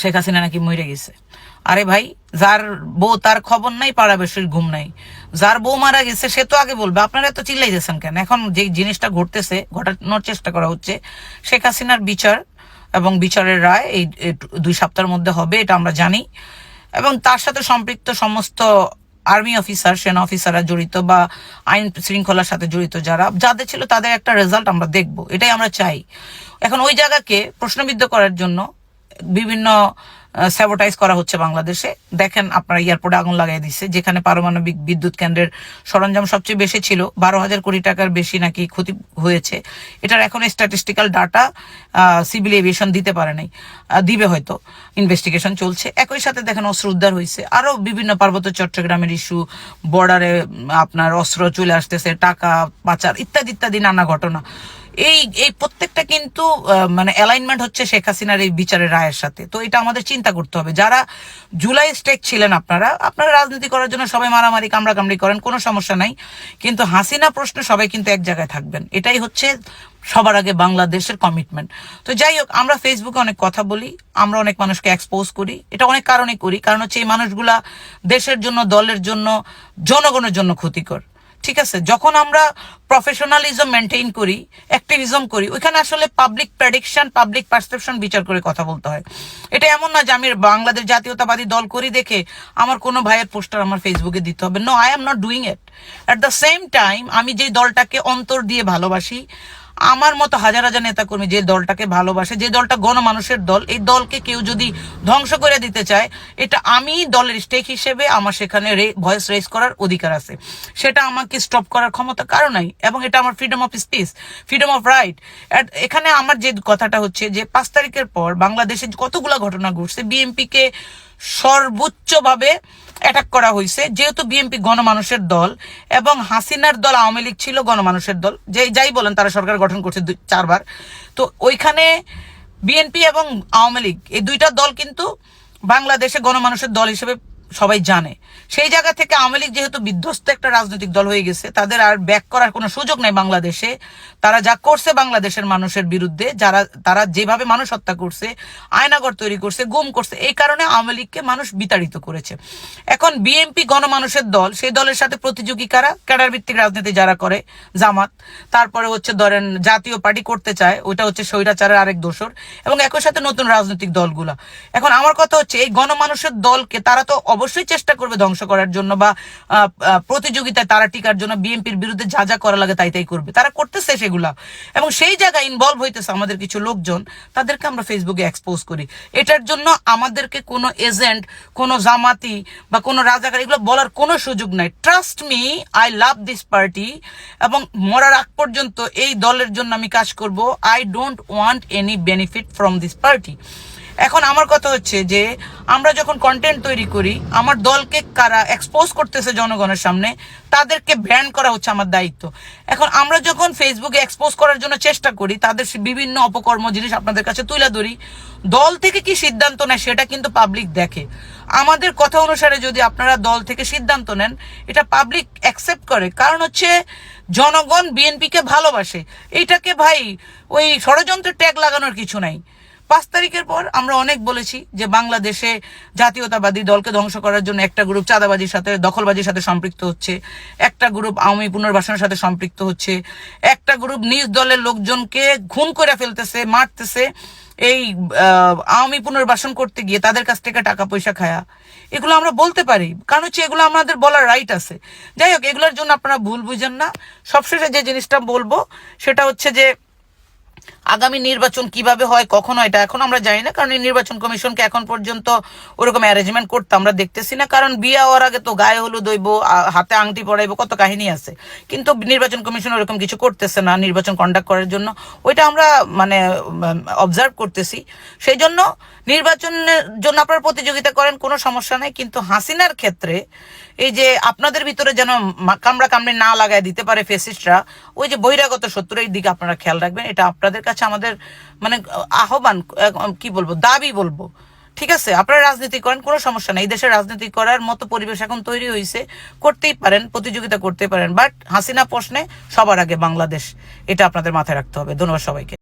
শেখ হাসিনা নাকি মরে গেছে। আরে ভাই, যার বউ তার খবর নাই পাড়াবেশির ঘুম নাই। যার বউ মারা গেছে, সে তো আগে বলবে, আপনারা এত চিল্লাইতেছেন কেন? এখন যে জিনিসটা ঘটতেছে, ঘটানোর চেষ্টা করা হচ্ছে, শেখ হাসিনার বিচার এবং বিচারের রায় এই দুই সপ্তাহের মধ্যে হবে, এটা আমরা জানি। এবং তার সাথে সম্পৃক্ত সমস্ত আর্মি অফিসার, সেনা অফিসাররা জড়িত বা আইন শৃঙ্খলার সাথে জড়িত যারা, যাদের ছিল তাদের একটা রেজাল্ট আমরা দেখব, এটাই আমরা চাই। এখন ওই জায়গাকে প্রশ্নবিদ্ধ করার জন্য বিভিন্ন স্যাবোটাইজ করা হচ্ছে বাংলাদেশে। দেখেন আপনারা এয়ারপোর্টে আগুন লাগাই দিচ্ছে যেখানে পারমাণবিক বিদ্যুৎ কেন্দ্রের সরঞ্জাম সবচেয়ে বেশি ছিল, বারো হাজার কোটি টাকার বেশি নাকি ক্ষতি হয়েছে। এটার এখন স্ট্যাটিস্টিক্যাল ডাটা সিভিল এভিয়েশন দিতে পারে নাই। দিবে হয়তো ইনভেস্টিগেশন চলছে। একই সাথে দেখেন অস্ত্র উদ্ধার হয়েছে। আরও বিভিন্ন পার্বত্য চট্টগ্রামের ইস্যু বর্ডারে আপনার অস্ত্র চলে আসতেছে, টাকা পাচার ইত্যাদি ইত্যাদি, নানা ঘটনা। এই এই প্রত্যেকটা কিন্তু মানে অ্যালাইনমেন্ট হচ্ছে শেখ হাসিনার এই বিচারের রায়ের সাথে। তো এটা আমাদের চিন্তা করতে হবে। যারা জুলাই স্টেক ছিলেন আপনারা আপনারা রাজনীতি করার জন্য সবাই মারামারি, কামড়াকামড়ি করেন, কোনো সমস্যা নাই। কিন্তু হাসিনা প্রশ্নে সবাই কিন্তু এক জায়গায় থাকবেন। এটাই হচ্ছে সবার আগে বাংলাদেশের কমিটমেন্ট তো যাই হোক, আমরা ফেসবুকে অনেক কথা বলি, আমরা অনেক মানুষকে এক্সপোজ করি। এটা অনেক কারণে করি। কারণ হচ্ছে এই মানুষগুলা দেশের জন্য, দলের জন্য, জনগণের জন্য ক্ষতিকর। ঠিক আছে, যখন আমরা প্রফেশনালিজম মেনটেন করি অ্যাক্টিভিজম করি, ওইখানে আসলে পাবলিক প্রেডিকশন পাবলিক পারসেপশন বিচার করে কথা বলতে হয়। এটা এমন না যে আমি বাংলাদেশ জাতীয়তাবাদী দল করি দেখে আমার কোনো ভাইয়ের পোস্টার আমার ফেসবুকে দিতে হবে। No I am not doing it at the same time আমি যেই দলটাকে অন্তর দিয়ে ভালোবাসি আমার মতো হাজার হাজার নেতাকর্মী যে দলটাকে ভালোবাসে, যে দলটা গণমানুষের দল, এই দলকে কেউ যদি ধ্বংস করে দিতে চায়, এটা আমি দলের স্টেক হিসেবে আমার সেখানে ভয়েস রেজ করার অধিকার আছে। সেটা আমাকে স্টপ করার ক্ষমতা কারও নাই, এবং এটা আমার freedom of speech freedom of right এখানে আমার যে কথাটা হচ্ছে যে, পাঁচ তারিখের পর বাংলাদেশে কতগুলা ঘটনা ঘটছে বিএনপিকে সর্বোচ্চভাবে অ্যাটাক করা হয়েছে, যেহেতু বিএনপি গণমানুষের দল, এবং হাসিনার দল আওয়ামী লীগ ছিল গণমানুষের দল, যে যাই বলেন তারা সরকার গঠন করছে চারবার। তো ওইখানে বিএনপি এবং আওয়ামী লীগ, এই দুইটা দল কিন্তু বাংলাদেশে গণমানুষের দল হিসেবে সবাই জানে। সেই জায়গা থেকে আওয়ামী লীগ যেহেতু বিধ্বস্ত একটা রাজনৈতিক দল হয়ে গেছে, তাদের আর ব্যাক করার কোনো সুযোগ নাই বাংলাদেশে। তারা যা করছে বাংলাদেশের মানুষের বিরুদ্ধে, যারা, তারা যেভাবে মানুষ হত্যা করছে, আয়নাগর তৈরি করছে, গুম করছে, এই কারণে আওয়ামী লীগকে মানুষ বিতাড়িত করেছে। এখন বিএনপি গণমানুষের দল, সেই দলের সাথে প্রতিযোগী কারা? ক্যাডার ভিত্তিক রাজনীতি যারা করে, জামাত। তারপরে হচ্ছে ধরেন জাতীয় পার্টি করতে চায়, ওইটা হচ্ছে স্বৈরাচারের আরেক দোষর। এবং একই সাথে নতুন রাজনৈতিক দলগুলা। এখন আমার কথা হচ্ছে, এই গণমানুষের দলকে তারা তো অবশ্যই চেষ্টা করবে ধ্বংস করার জন্য বা প্রতিযোগিতায় তারা টিকার জন্য বিএনপির বিরুদ্ধে যা যা করা লাগে তাই তাই করবে। তারা করতেছে সেগুলা। এবং সেই জায়গায় ইনভলভ হইতেছে আমাদের কিছু লোকজন, তাদেরকে আমরা ফেসবুকে এক্সপোজ করি। এটার জন্য আমাদেরকে কোনো এজেন্ট কোনো জামাতি বা কোনো রাজাকার এগুলো বলার কোনো সুযোগ নাই। Trust me I love this party এবং মরার আগ পর্যন্ত এই দলের জন্য আমি কাজ করব। I don't want any benefit from this party এখন আমার কথা হচ্ছে যে, আমরা যখন কন্টেন্ট তৈরি করি, আমার দলকে কারা এক্সপোজ করতেছে জনগণের সামনে, তাদেরকে ব্যান করা হচ্ছে আমার দায়িত্ব। এখন আমরা যখন ফেসবুকে এক্সপোজ করার জন্য চেষ্টা করি, তাদের বিভিন্ন অপকর্ম জিনিস আপনাদের কাছে তুলে ধরি, দল থেকে কি সিদ্ধান্ত নেয় সেটা কিন্তু পাবলিক দেখে। আমাদের কথা অনুসারে যদি আপনারা দল থেকে সিদ্ধান্ত নেন, এটা পাবলিক অ্যাকসেপ্ট করে। কারণ হচ্ছে, জনগণ বিএনপিকে ভালোবাসে। এইটাকে ভাই, ওই ষড়যন্ত্রের ট্যাগ লাগানোর কিছু নাই। পাঁচ তারিখের পর আমরা অনেক বলেছি যে বাংলাদেশে জাতীয়তাবাদী দলকে ধ্বংস করার জন্য একটা গ্রুপ চাঁদাবাজির সাথে, দখলবাজির সাথে সম্পৃক্ত হচ্ছে, একটা গ্রুপ আওয়ামী পুনর্বাসনের সাথে সম্পৃক্ত হচ্ছে, একটা গ্রুপ নিজ দলের লোকজনকে খুন করে ফেলতেছে, মারতেছে, এই আওয়ামী পুনর্বাসন করতে গিয়ে তাদের কাছ থেকে টাকা পয়সা খায়া। এগুলো আমরা বলতে পারি, কারণ হচ্ছে এগুলো আমাদের বলার রাইট আছে। যাই হোক, এগুলোর জন্য আপনারা ভুল বুঝেন না। সবশেষে যে জিনিসটা বলব, সেটা হচ্ছে যে আগামী নির্বাচন কীভাবে হয়, কখন হয়, এটা এখন আমরা জানি না। কারণ এই নির্বাচন কমিশনকে এখন পর্যন্ত ওরকম অ্যারেঞ্জমেন্ট করতে আমরা দেখতেছি না। কারণ বিয়ে হওয়ার আগে তো গায়ে হলুদ দইব হাতে আংটি পরাইবো, কত কাহিনী আছে। কিন্তু নির্বাচন কমিশন ওরকম কিছু করতেছে না নির্বাচন কন্ডাক্ট করার জন্য। ওইটা আমরা মানে অবজার্ভ করতেছি। সেই জন্য নির্বাচনের জন্য আপনারা প্রতিযোগিতা করেন, কোনো সমস্যা নেই। কিন্তু হাসিনার ক্ষেত্রে এই যে আপনাদের ভিতরে যেন কামড়া কামড়ি না লাগায় দিতে পারে ফেসিস্টরা ওই যে বহিরাগত শত্রুর দিকে আপনারা খেয়াল রাখবেন, এটা আপনাদের কাছে আমাদের মানে আহ্বান কি বলব, দাবি বলব। ঠিক আছে? আপনারা রাজনীতি করেন, কোনো সমস্যা নাই। এই দেশে রাজনীতি করার মতো পরিবেশ এখন তৈরি হয়েছে করতেই পারেন, প্রতিযোগিতা করতে পারেন। বাট হাসিনা প্রশ্নে সবার আগে বাংলাদেশ, এটা আপনাদের মাথায় রাখতে হবে। ধন্যবাদ সবাইকে।